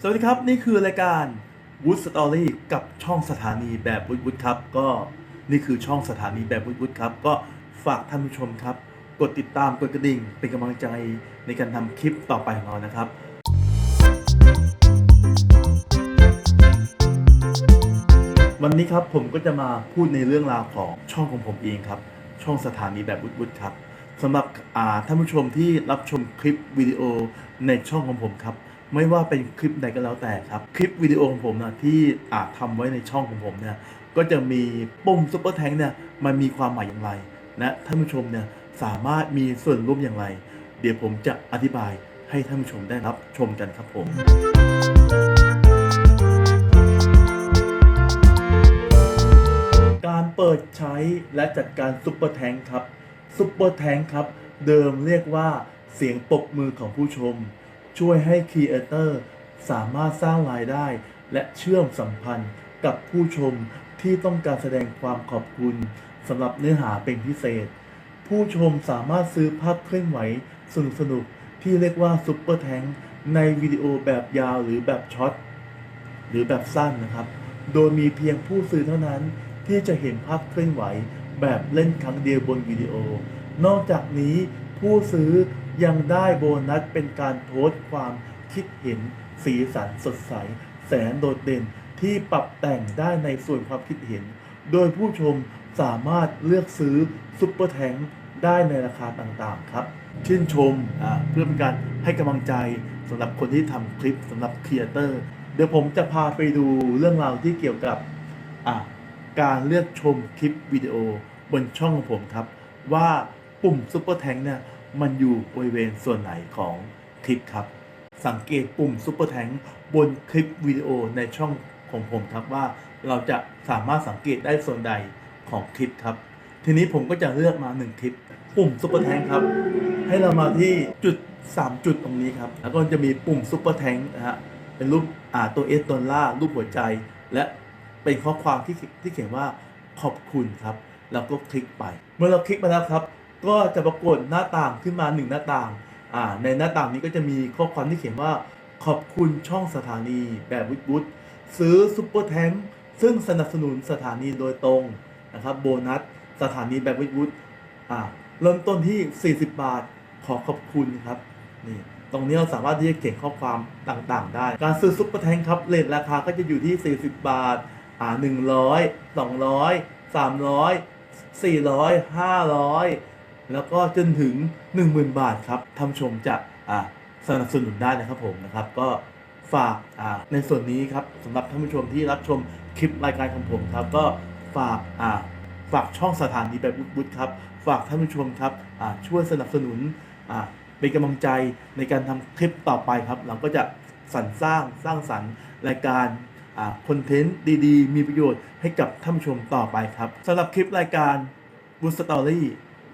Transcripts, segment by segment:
สวัสดีครับ นี่คือรายการ Wood Story กับช่องสถานีแบบวุ o วุ d ครับ ก็นี่คือช่องสถานีแบบวุ o วุ d ครับ ก็ฝากท่านผู้ชมครับ กดติดตามกดกระดิ่ง เป็นกำลังใจในการทำคลิปต่อไปของเรานะครับ วันนี้ครับผมก็จะมาพูดในเรื่องราวของช่องของผมเองครับ ช่องสถานีแบบวุฒิวุฒิครับสำหรับอ่าท่านผู้ชมที่รับชมคลิปวิดีโอในช่องของผมครับ ไม่ว่าเป็นคลิปใดก็แล้วแต่ครับ คลิปวิดีโอของผมนะที่อาจทำไว้ในช่องของผมเนี่ยก็จะมีปุ่มซุปเปอร์แทงเนี่ยมันมีความหมายอย่างไรและท่านผู้ชมเนี่ยสามารถมีส่วนร่วมอย่างไร เดี๋ยวผมจะอธิบายให้ท่านผู้ชมได้รับชมกันครับผมการเปิดใช้และจัดการซุปเปอร์แทงค์ครับซุปเปอร์แทงค์ครับ เดิมเรียกว่าเสียงปรบมือของผู้ชม ช่วยให้ครีเอเตอร์สามารถสร้างรายได้ และเชื่อมสัมพันธ์กับผู้ชมที่ต้องการแสดงความขอบคุณสำหรับเนื้อหาเป็นพิเศษ ผู้ชมสามารถซื้อภาพเคลื่อนไหวสนุกสนุกที่เรียกว่าซุปเปอร์แทงในวิดีโอแบบยาวหรือแบบช็อตหรือแบบสั้นนะครับ โดยมีเพียงผู้ซื้อเท่านั้นที่จะเห็นภาพเคลื่อนไหวแบบเล่นครั้งเดียวบนวิดีโอ นอกจากนี้ผู้ซื้อ ยังได้โบนัสเป็นการโพสต์ความคิดเห็นสีสันสดใส แสนโดดเด่นที่ปรับแต่งได้ในส่วนความคิดเห็น โดยผู้ชมสามารถเลือกซื้อซุปเปอร์แทงได้ในราคาต่างๆครับ ชื่นชมเพื่อเป็นการให้กำลังใจสำหรับคนที่ทำคลิปสำหรับครีเอเตอร์เดี๋ยวผมจะพาไปดูเรื่องราวที่เกี่ยวกับการเลือกชมคลิปวิดีโอบนช่องของผมครับ ว่าปุ่มซุปเปอร์แทงเนี่ย มันอยู่บริเวณส่วนไหนของคลิปครับ สังเกตปุ่มซุปเปอร์แทงบนคลิปวิดีโอในช่องของผมครับว่าเราจะสามารถสังเกตได้ส่วนใดของคลิปครับ ทีนี้ผมก็จะเลือกมาหนึ่งคลิป ปุ่มซุปเปอร์แทงครับ ให้เรามาที่จุด 3 จุดตรงนี้ครับ แล้วก็จะมีปุ่มซุปเปอร์แทงนะฮะเป็นรูปอ่าตัวเอสตัวล่ารูปหัวใจ และเป็นข้อความที่ที่เขียนว่าขอบคุณครับ แล้วก็คลิกไป เมื่อเราคลิกไปแล้วครับ ก็จะปรากฏหน้าต่างขึ้นมาหนึ่งหน้าต่างอ่าในหน้าต่างนี้ก็จะมีข้อความที่เขียนว่าขอบคุณช่องสถานีแบบวุฒิวุฒิซื้อซุปเปอร์แทงซึ่งสนับสนุนสถานีโดยตรงนะครับโบนัสสถานีแบบวุฒิวุฒิอ่าเริ่มต้นที่ 40 บาทขอขอบคุณครับนี่ตรงนี้เราสามารถที่จะเขียนข้อความต่างๆ ได้ การซื้อซุปเปอร์แทงครับเลทราคาก็จะอยู่ที่ 40 บาทอ่า100 200 300 400 500 แล้วก็จนถึง 10,000 บาทครับท่านชมจะสนับสนุนได้นะครับผมนะครับก็ฝากในส่วนนี้ครับสำหรับท่านผู้ชมที่รับชมคลิปรายการของผมครับก็ฝากฝากช่องสถานีแบบวุฒิครับ ฝากท่านผู้ชมครับช่วยสนับสนุนเป็นกำลังใจในการทำคลิปต่อไปครับ เราก็จะสรรสร้างสร้างสรรค์รายการคอนเทนต์ดีๆ มีประโยชน์ให้กับท่านผู้ชมต่อไปครับสำหรับคลิปรายการบูสตอรี่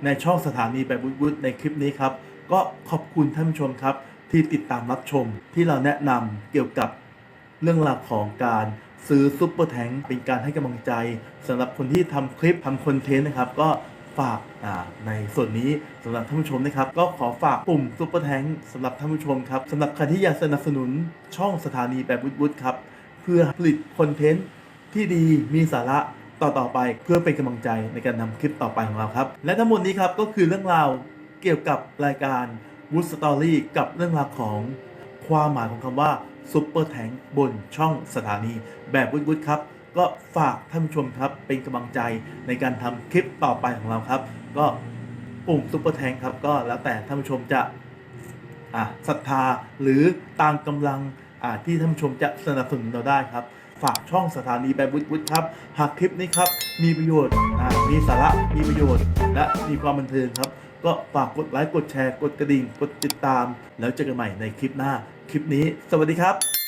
ในช่องสถานีแบบวุฒในคลิปนี้ครับ ก็ขอบคุณท่านผู้ชมครับ ที่ติดตามรับชมที่เราแนะนำเกี่ยวกับเรื่องราวของการซื้อซุปเปอร์แทงเป็นการให้กำลังใจสำหรับคนที่ทำคลิปทำคอนเทนต์นะครับ ก็ฝากในส่วนนี้สำหรับท่านผู้ชมนะครับ ก็ขอฝากปุ่มซุปเปอร์แทงสำหรับท่านผู้ชมครับสำหรับใครที่อยากสนับสนุนช่องสถานีแบบวุฒครับ เพื่อผลิตคอนเทนต์ที่ดีมีสาระ ต่อต่อๆไปเพื่อเป็นกำลังใจในการทำคลิปต่อไปของเราครับ และทั้งหมดนี้ครับก็คือเรื่องราวเกี่ยวกับรายการ Wood Story กับเรื่องราวของความหมายของคำว่าซุปเปอร์แทงบนช่องสถานีแบบวุฒิๆครับก็ฝากท่านผู้ชมครับเป็นกำลังใจในการทำคลิปต่อไปของเราครับ ก็ปุ่มซุปเปอร์แทงครับก็แล้วแต่ท่านผู้ชมจะอะศรัทธาหรือตามกำลัง ที่ท่านชมจะสนับสนุนเราได้ครับ ฝากช่องสถานีแบบวุฒิๆครับ หากคลิปนี้ครับ มีประโยชน์อ่ามีสาระมีประโยชน์ และมีความบันเทิงครับ ก็ฝากกดไลค์กดแชร์ กดกระดิ่ง กดติดตาม แล้วเจอกันใหม่ในคลิปหน้า คลิปนี้ สวัสดีครับ